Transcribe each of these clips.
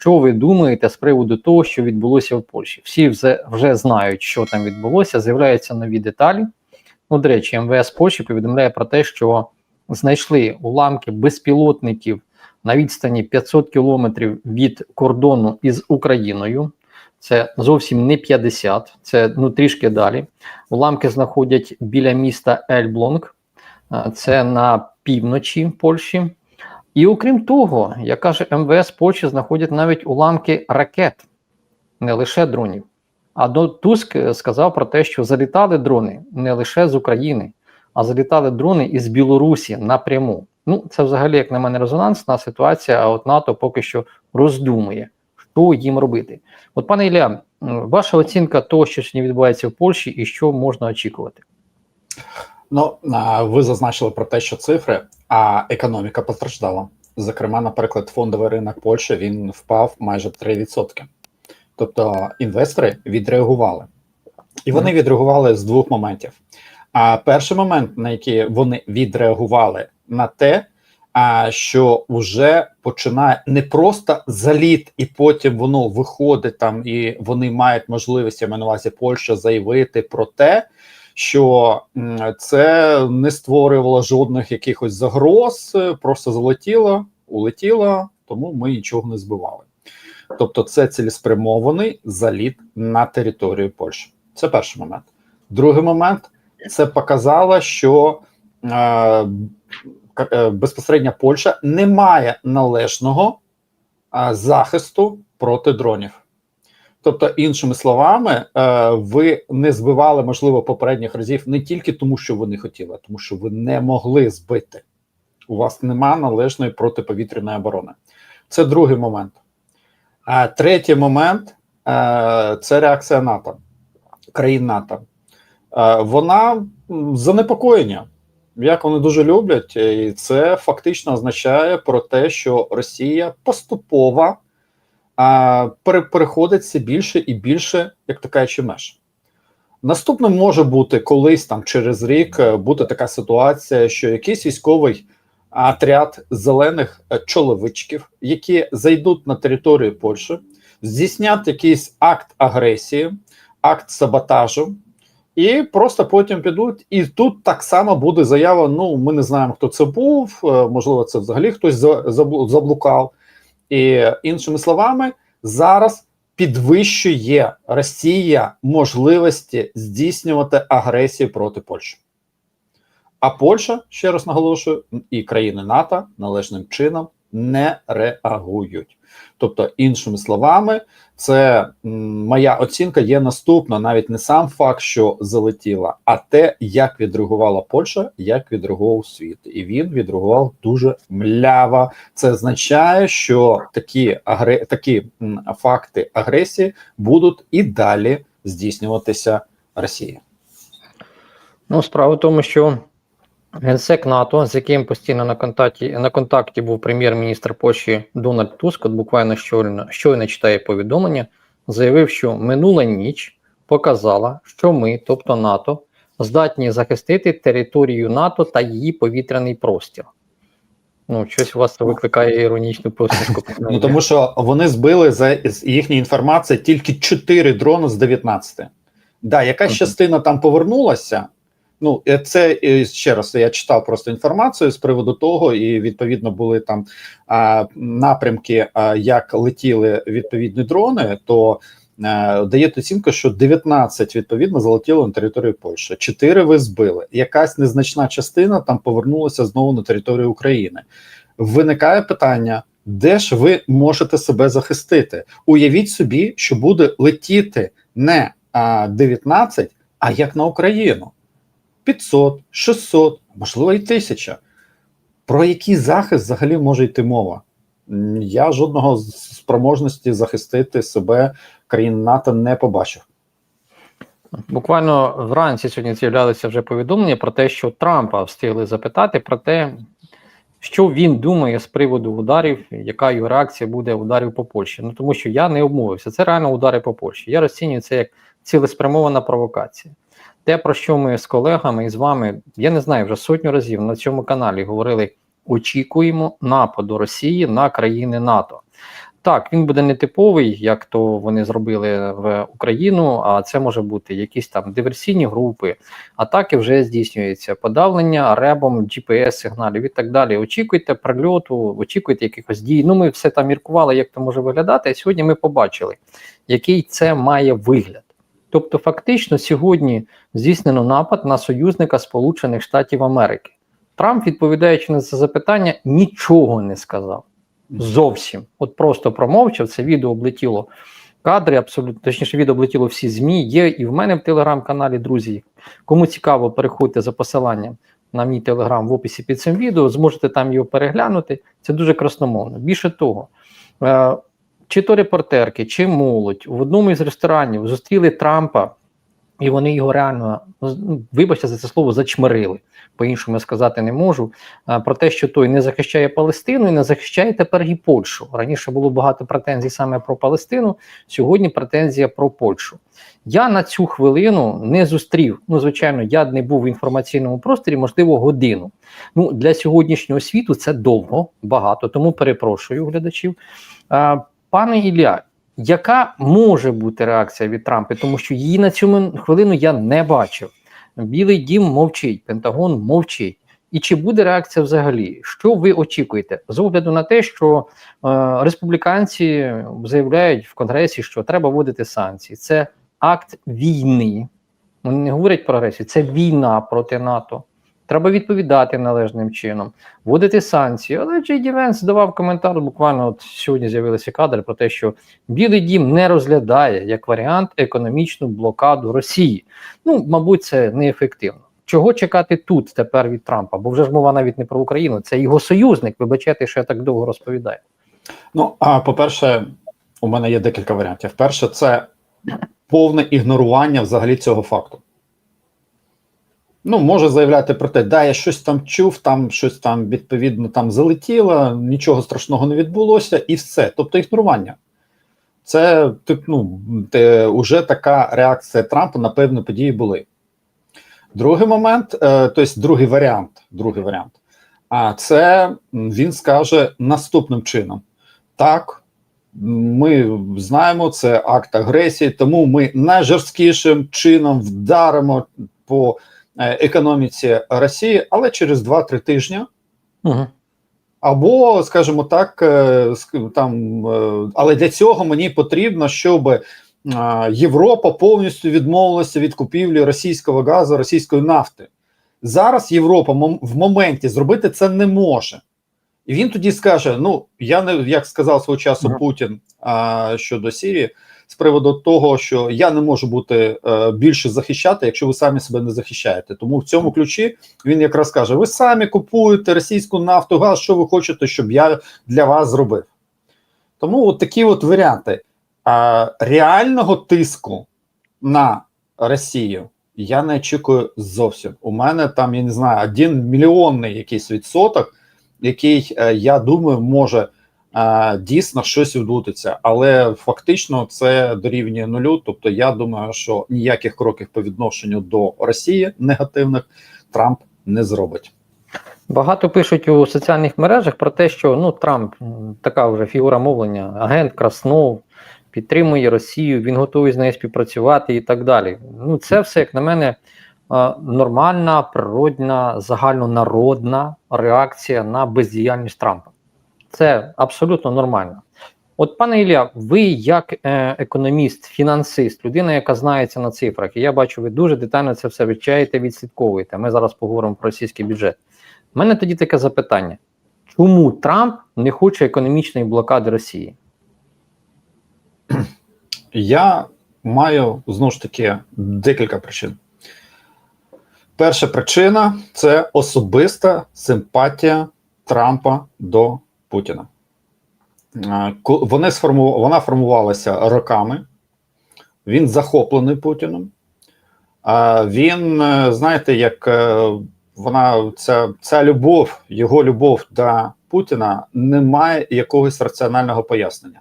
що ви думаєте з приводу того, що відбулося в Польщі. Всі вже, знають, що там відбулося. З'являються нові деталі. Ну, до речі, МВС Польщі повідомляє про те, що знайшли уламки безпілотників на відстані 500 кілометрів від кордону із Україною. Це зовсім не 50, це ну трішки далі. Уламки знаходять біля міста Ельблонг, це на півночі Польщі. І окрім того, як каже МВС Польщі, знаходять навіть уламки ракет, не лише дронів. А до Туск е, сказав про те, що залітали дрони не лише з України, а залітали дрони із Білорусі напряму. Ну, це взагалі, як на мене, резонансна ситуація. А от НАТО поки що роздумує, що їм робити. От, пане Ілля, ваша оцінка того, що сьогодні відбувається в Польщі, і що можна очікувати? Ну ви зазначили про те, що цифри, а економіка постраждала. Зокрема, наприклад, фондовий ринок Польщі він впав майже 3%. Тобто інвестори відреагували. І вони відреагували з двох моментів. А перший момент, на який вони відреагували, на те, а, що вже починає не просто заліт, і потім воно виходить там, і вони мають можливість я маю на увазі Польща заявити про те, що це не створювало жодних якихось загроз, е, просто залетіло, улетіло, тому ми нічого не збивали. Тобто, це цілеспрямований заліт на територію Польщі. Це перший момент. Другий момент це показало, що е, е, безпосередньо Польща не має належного е, захисту проти дронів. Тобто, іншими словами, е, ви не збивали, можливо, попередніх разів не тільки тому, що ви не хотіли, а тому що ви не могли збити. У вас нема належної протиповітряної оборони. Це другий момент. А третій момент е, це реакція НАТО, країн НАТО. Е, вона занепокоєння, як вони дуже люблять, і це фактично означає про те, що Росія поступово а, пере- переходить більше і більше, як така чи меж. Наступним може бути колись там через рік е, бути така ситуація, що якийсь військовий отряд зелених е, чоловичків, які зайдуть на територію Польщі, здійснять якийсь акт агресії, акт саботажу, і просто потім підуть. І тут так само буде заява: ну, ми не знаємо, хто це був, е, можливо, це взагалі хтось заблукав. І іншими словами, зараз підвищує Росія можливості здійснювати агресію проти Польщі. А Польща, ще раз наголошую, і країни НАТО належним чином не реагують. Тобто, іншими словами, це моя оцінка є наступна: навіть не сам факт, що залетіла, а те, як відреагувала Польща, як відреагував світ, і він відреагував дуже мляво. Це означає, що такі агре... такі факти агресії будуть і далі здійснюватися Росією. Ну, справа в тому, що генсек НАТО, з яким постійно на контакті, на контакті був прем'єр-міністр Польщі Дональд Туск, от буквально щойно, щойно читає повідомлення, заявив, що минула ніч показала, що ми, тобто НАТО, здатні захистити територію НАТО та її повітряний простір. Ну, щось у вас це викликає іронічну посмішку. Ну тому що вони збили за їхньої інформації тільки 4 дрони з 19. Да, якась частина там повернулася. Ну, е, це е, ще раз я читав просто інформацію з приводу того, і відповідно були там а, напрямки, а, як летіли відповідні дрони, то е, дає оцінку, що 19 відповідно залетіло на територію Польщі. 4 ви збили. Якась незначна частина там повернулася знову на територію України. Виникає питання. Де ж ви можете себе захистити? Уявіть собі, що буде летіти не а, 19, а як на Україну: 500, 600, можливо, і 1000. Про який захист взагалі може йти мова? Я жодного спроможності захистити себе країн НАТО не побачив. Буквально вранці сьогодні з'являлися вже повідомлення про те, що Трампа встигли запитати про те, що він думає з приводу ударів, яка його реакція буде ударів по Польщі. Ну тому що я не обмовився. Це реально удари по Польщі. Я розцінюю це як цілеспрямована провокація. Те, про що ми з колегами і з вами, я не знаю, вже сотню разів на цьому каналі говорили: очікуємо нападу Росії на країни НАТО. так, він буде нетиповий, як то вони зробили в Україну. А це може бути якісь там диверсійні групи, атаки вже здійснюються, подавлення ребом GPS-сигналів і так далі. Очікуйте прильоту, очікуйте якихось дій. Ну, ми все там міркували, як це може виглядати. А сьогодні ми побачили, який це має вигляд. Тобто, фактично, сьогодні здійснено напад на союзника Сполучених Штатів Америки. Трамп, відповідаючи на це запитання, нічого не сказав. Зовсім. От просто промовчав. Це відео облетіло кадри, абсолютно точніше, відео облетіло всі ЗМІ. Є і в мене в телеграм-каналі, друзі. Кому цікаво, переходьте за посиланням на мій телеграм в описі під цим відео, зможете там його переглянути. Це дуже красномовно. Більше того, е, чи то репортерки, чи молодь в одному із ресторанів зустріли Трампа, і вони його реально, ну, вибачте за це слово, зачмирили. По-іншому я сказати не можу. Про те, що той не захищає Палестину і не захищає тепер і Польщу. Раніше було багато претензій саме про Палестину, сьогодні претензія про Польщу. Я на цю хвилину не зустрів. Ну, звичайно, я не був в інформаційному просторі, можливо, годину. Ну, для сьогоднішнього світу це довго, багато, тому перепрошую глядачів. Пане Ілля, яка може бути реакція від Трампа, тому що її на цю хвилину я не бачив. Білий дім мовчить, Пентагон мовчить. І чи буде реакція взагалі? Що ви очікуєте з огляду на те, що е, республіканці заявляють в Конгресі, що треба вводити санкції? Це акт війни. Вони не говорять про агресію, це війна проти НАТО. Треба відповідати належним чином, вводити санкції. Але Джей Ді давав коментар. Буквально от сьогодні з'явилися кадри про те, що Білий Дім не розглядає як варіант економічну блокаду Росії. Ну, мабуть, це неефективно. Чого чекати тут тепер від Трампа? Бо вже ж мова навіть не про Україну, це його союзник. Вибачайте, що я так довго розповідаю. Ну, а по-перше, у мене є декілька варіантів. Перше, це повне ігнорування взагалі цього факту. Ну, може заявляти про те, да, я щось там чув, там щось там відповідно там залетіло, нічого страшного не відбулося, і все. Тобто ігнорування. Це ну, те, уже така реакція Трампа на певні події були. Другий момент, е, тобто другий варіант, другий варіант, а це він скаже наступним чином: так, ми знаємо, це акт агресії, тому ми найжорсткішим чином вдаримо по економіці Росії, але через 2-3 тижні. Угу. Або, скажімо так, там, але для цього мені потрібно, щоб Європа повністю відмовилася від купівлі російського газу, російської нафти. Зараз Європа в моменті зробити це не може. І він тоді скаже: ну, я не як сказав свого часу Путін а, щодо Сірії, з приводу того, що я не можу бути е, більше захищати, якщо ви самі себе не захищаєте. Тому в цьому ключі він якраз каже: ви самі купуєте російську нафту, газ, що ви хочете, щоб я для вас зробив. Тому от такі от варіанти а, реального тиску на Росію я не очікую зовсім. У мене там, я не знаю, один мільйонний якийсь відсоток, який е, я думаю, може дійсно щось відбудеться, але фактично це дорівнює нулю. Тобто, я думаю, що ніяких кроків по відношенню до Росії негативних Трамп не зробить. Багато пишуть у соціальних мережах про те, що ну Трамп така вже фігура мовлення, агент Краснов підтримує Росію, він готовий з нею співпрацювати і так далі. Ну, це все, як на мене, нормальна, природна, загальнонародна реакція на бездіяльність Трампа. Це абсолютно нормально. От, пане Ілля, ви як е, економіст, фінансист, людина, яка знається на цифрах, і я бачу, ви дуже детально це все вивчаєте, відслідковуєте. Ми зараз поговоримо про російський бюджет. У мене тоді таке запитання: чому Трамп не хоче економічної блокади Росії? Я маю знову ж таки декілька причин. Перша причина це особиста симпатія Трампа до Путіна. Вони сформу... Вона формувалася роками. Він захоплений Путіном. Він, е, знаєте, як е, вона ця, ця любов, його любов до Путіна не має якогось раціонального пояснення.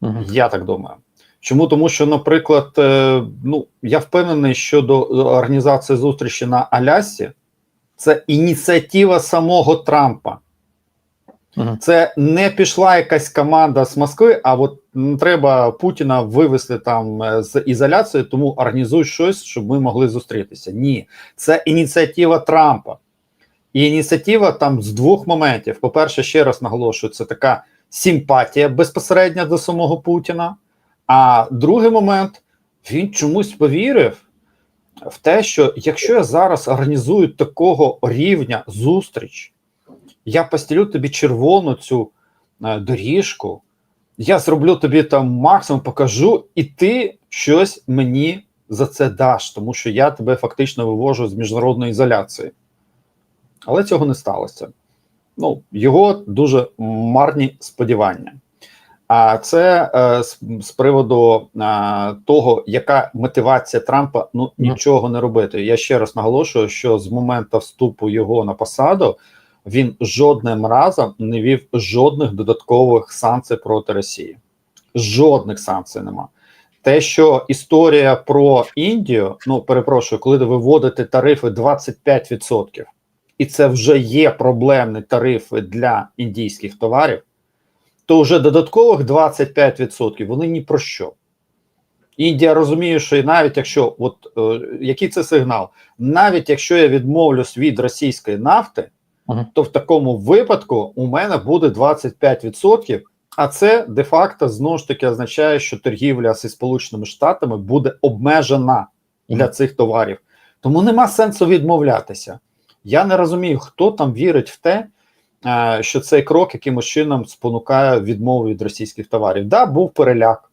Угу. Я так думаю. Чому? Тому що, наприклад, е, ну я впевнений, що до організації зустрічі на Алясі це ініціатива самого Трампа. Це не пішла якась команда з Москви, а от треба Путіна вивести там е, з ізоляції, тому організуй щось, щоб ми могли зустрітися. Ні, це ініціатива Трампа. І ініціатива там з двох моментів. По-перше, ще раз наголошую, це така симпатія безпосередньо до самого Путіна. А другий момент він чомусь повірив в те, що якщо я зараз організую такого рівня зустріч, я постелю тобі червону цю е, доріжку, я зроблю тобі там максимум, покажу, і ти щось мені за це даш, тому що я тебе фактично вивожу з міжнародної ізоляції. Але цього не сталося. Ну, його дуже марні сподівання. А це е, з, з приводу е, того, яка мотивація Трампа ну нічого не робити. Я ще раз наголошую, що з моменту вступу його на посаду він жодним разом не вів жодних додаткових санкцій проти Росії. Жодних санкцій нема. Те, що історія про Індію, ну перепрошую, коли ви виводите тарифи 25%, і це вже є проблемні тарифи для індійських товарів, то вже додаткових 25% вони ні про що. Індія розуміє, що і навіть якщо, от е, який це сигнал, навіть якщо я відмовлюсь від російської нафти, Мгм. то в такому випадку у мене буде 25%, а це де-факто знову ж таки означає, що торгівля зі Сполученими Штатами буде обмежена для цих товарів. Тому нема сенсу відмовлятися. Я не розумію, хто там вірить в те, е, що цей крок якимось чином спонукає відмову від російських товарів. Да, був переляк.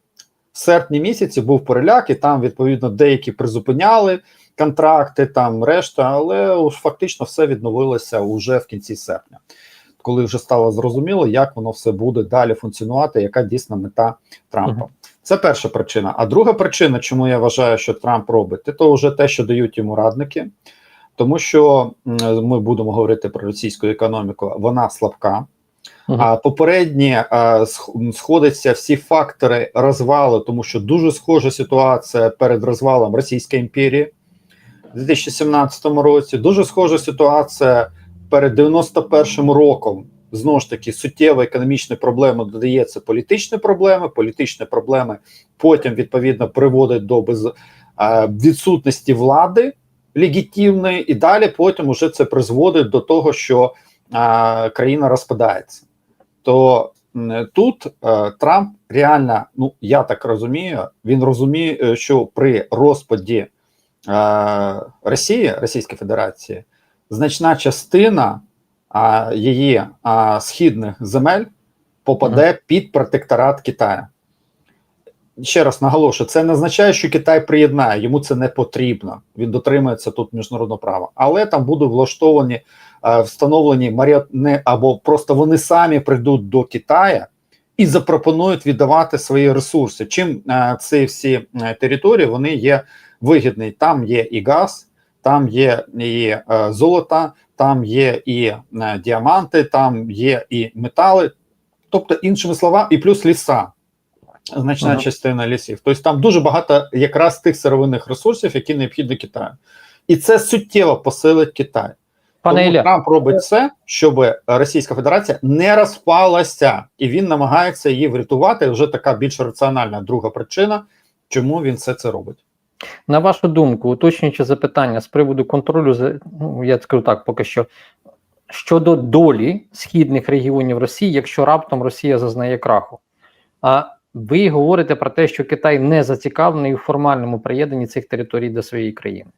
В серпні місяці був переляк, і там, відповідно, деякі призупиняли контракти, там решта, але фактично все відновилося уже в кінці серпня, коли вже стало зрозуміло, як воно все буде далі функціонувати, яка дійсна мета Трампа. Це перша причина. А друга причина, чому я вважаю, що Трамп робить, це то вже те, що дають йому радники, тому що ми будемо говорити про російську економіку, вона слабка. Мгм. А попередні а, сходяться всі фактори розвалу, тому що дуже схожа ситуація перед розвалом Російської імперії у 2017 році. Дуже схожа ситуація перед 91 роком. Знову ж таки, суттєва економічна проблема додається політичні проблеми. Політичні проблеми потім відповідно приводять до без, а, відсутності влади легітимної, і далі потім уже це призводить до того, що а, країна розпадається. То тут е, Трамп реально, ну я так розумію, він розуміє, е, що при розпаді е, Росії, Російської Федерації, значна частина її східних земель попаде під протекторат Китаю. Ще раз наголошую, це не означає, що Китай приєднає, йому це не потрібно. Він дотримується тут міжнародного права, але там будуть влаштовані встановлені маріони або просто вони самі прийдуть до Китаю і запропонують віддавати свої ресурси. Чим е, ці всі е, території вони є вигідні? Там є і газ, там є і е, золото, там є і е, діаманти, там є і метали, тобто, іншими словами, і плюс ліса. Значна Ага. частина лісів. Тобто там дуже багато якраз тих сировинних ресурсів, які необхідні Китаю. І це суттєво посилить Китай. Пане Тому Ілля, Трамп робить все, щоб Російська Федерація не розпалася, і він намагається її врятувати. Вже така більш раціональна друга причина, чому він все це робить. на вашу думку, уточнюючи запитання з приводу контролю, ну, я скажу так, поки що. Щодо долі східних регіонів Росії, якщо раптом Росія зазнає краху. А ви говорите про те, що Китай не зацікавлений у формальному приєднанні цих територій до своєї країни.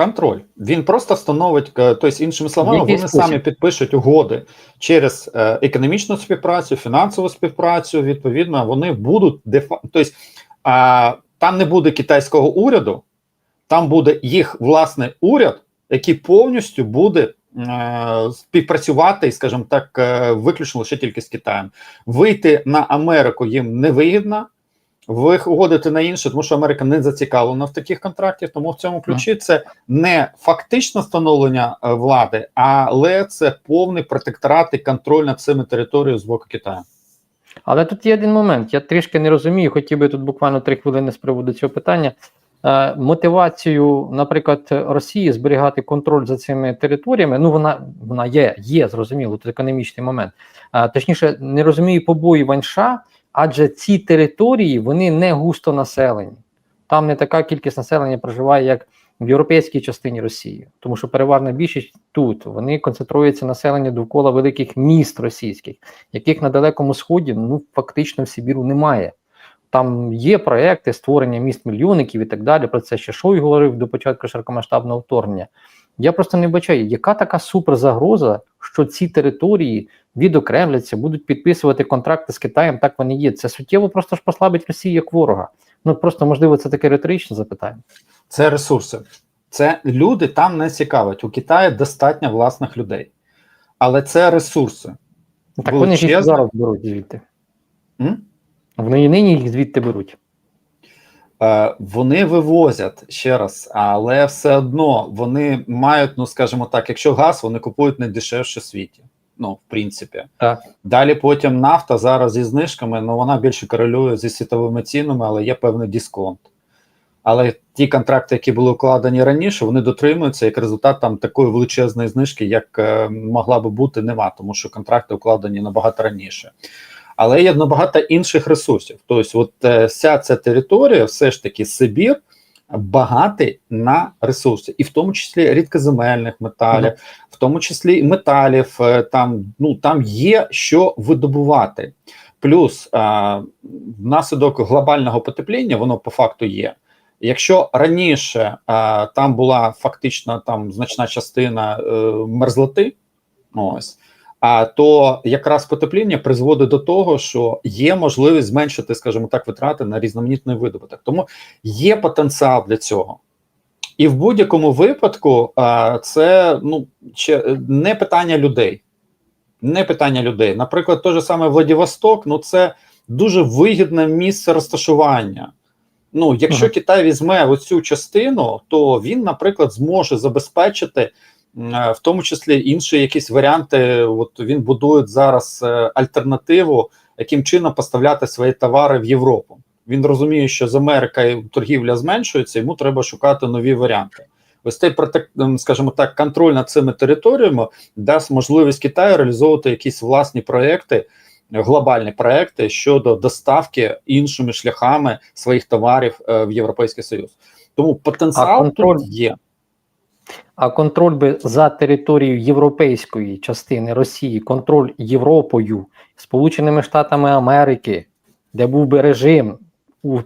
Контроль. Він просто встановить, е, тобто, іншими словами, Який вони спосіб? самі підпишуть угоди через е, економічну співпрацю, фінансову співпрацю. Відповідно, вони будуть дефа... тобто, а, там не буде китайського уряду, там буде їх власний уряд, який повністю буде е, співпрацювати скажімо так, виключно лише тільки з Китаєм. Вийти на Америку їм невигідно. Виходити на інше, тому що Америка не зацікавлена в таких контрактах. Тому в цьому ключі це не фактичне встановлення е, влади, але це повний протекторат і контроль над цими територіями з боку Китаю. Але тут є один момент. Я трішки не розумію, хотів би тут буквально три хвилини з приводу цього питання. е, мотивацію, наприклад, Росії зберігати контроль за цими територіями. Ну вона вона є, є зрозуміло, це економічний момент. Е, точніше, не розумію побоювань США, адже ці території вони не густо населені. Там не така кількість населення проживає, як в європейській частині Росії, тому що переважна більшість тут вони концентруються населення довкола великих міст російських, яких на далекому сході ну фактично в Сибіру немає. Там є проекти створення міст мільйонників і так далі. Про це ще Шой говорив до початку широкомасштабного вторгнення. Я просто не бачаю, яка така суперзагроза, що ці території відокремляться, будуть підписувати контракти з Китаєм. Так вони є. Це суттєво просто ж послабить Росію як ворога. Ну просто можливо це таке риторичне запитання. Це ресурси. Це люди там не цікавить. У Китаї достатньо власних людей. Але це ресурси. Так вони ж їх зараз беруть звідти. М? Вони і нині їх звідти беруть. Е, Вони вивозять ще раз, але все одно вони мають, ну скажімо так, якщо газ, вони купують найдешевше в світі. Ну, в принципі. Так. Далі потім нафта зараз зі знижками, ну вона більше корелює зі світовими цінами, але є певний дисконт. Але ті контракти, які були укладені раніше, вони дотримуються, як результат там такої величезної знижки, як е, могла би бути, нема, тому що контракти укладені набагато раніше. Але є набагато інших ресурсів. Тобто, от е, вся ця територія, все ж таки, Сибір, багатий на ресурси, і в тому числі рідкоземельних металів, в тому числі і металів. е, Там ну там є що видобувати. Плюс а, внаслідок глобального потепління, воно по факту є. Якщо раніше а, там була фактично там значна частина е, мерзлоти, ось. А то якраз потепління призводить до того, що є можливість зменшити, скажімо так, витрати на різноманітний видобуток. Тому є потенціал для цього. І в будь-якому випадку це ну, не питання людей. Не питання людей. Наприклад, той же саме Владивосток, ну це дуже вигідне місце розташування. Ну, якщо Ага. Китай візьме оцю частину, то він, наприклад, зможе забезпечити в тому числі інші якісь варіанти. От він будує зараз е, альтернативу, яким чином поставляти свої товари в Європу. Він розуміє, що з Америкою торгівля зменшується, йому треба шукати нові варіанти. Ось цей ем, скажімо так, контроль над цими територіями дасть можливість Китаю реалізовувати якісь власні проекти, глобальні проекти щодо доставки іншими шляхами своїх товарів е, в Європейський Союз. Тому потенціал контроль- тут є. А контроль би за територією європейської частини Росії, контроль Європою, Сполученими Штатами Америки, де був би режим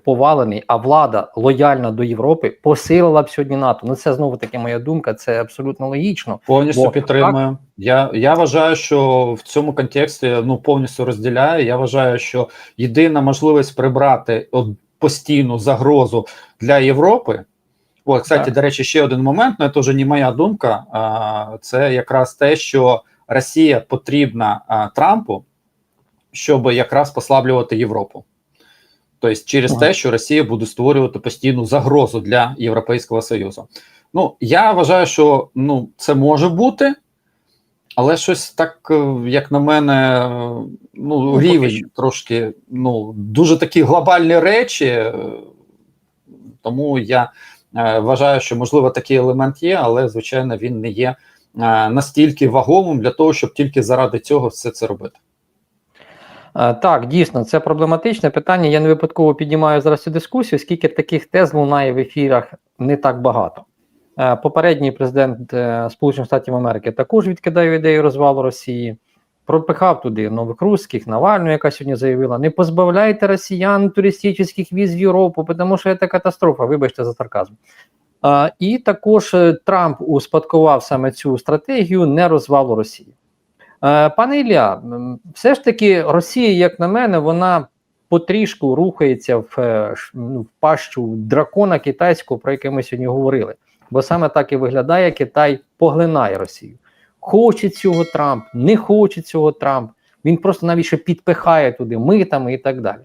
повалений, а влада лояльна до Європи, посилила б сьогодні НАТО. Ну це знову таки моя думка, це абсолютно логічно. Повністю підтримую. Я, я вважаю, що в цьому контексті ну повністю розділяю. Я вважаю, що єдина можливість прибрати от, постійну загрозу для Європи. О, кстати, Так. до речі, ще один момент, ну це вже не моя думка. А, це якраз те, що Росія потрібна а, Трампу, щоб якраз послаблювати Європу. Тобто, через Ага. те, що Росія буде створювати постійну загрозу для Європейського Союзу. Ну, я вважаю, що ну, це може бути, але щось так, е, як на мене, е, ну, рівень трошки, ну, дуже такі глобальні речі. е, Тому я вважаю, що можливо такий елемент є, але звичайно він не є е, настільки вагомим для того, щоб тільки заради цього все це робити. Е, Так, дійсно, це проблематичне питання. Я не випадково піднімаю зараз цю дискусію, скільки таких тез лунає в ефірах не так багато. Е, Попередній президент е, Сполучених Штатів Америки також відкидає ідею розвалу Росії, пропихав туди нових русських, Навальну, яка сьогодні заявила: не позбавляйте росіян туристичних віз в Європу, тому що це катастрофа. Вибачте за сарказм. Е, І також е, Трамп успадкував саме цю стратегію не розвалу Росії. Е, Пане Ілля, все ж таки Росія, як на мене, вона потрішку рухається в, е, в пащу дракона китайського, про яке ми сьогодні говорили. Бо саме так і виглядає, Китай поглинає Росію. Хоче цього Трамп, не хоче цього Трамп. Він просто навіщо підпихає туди митами і так далі.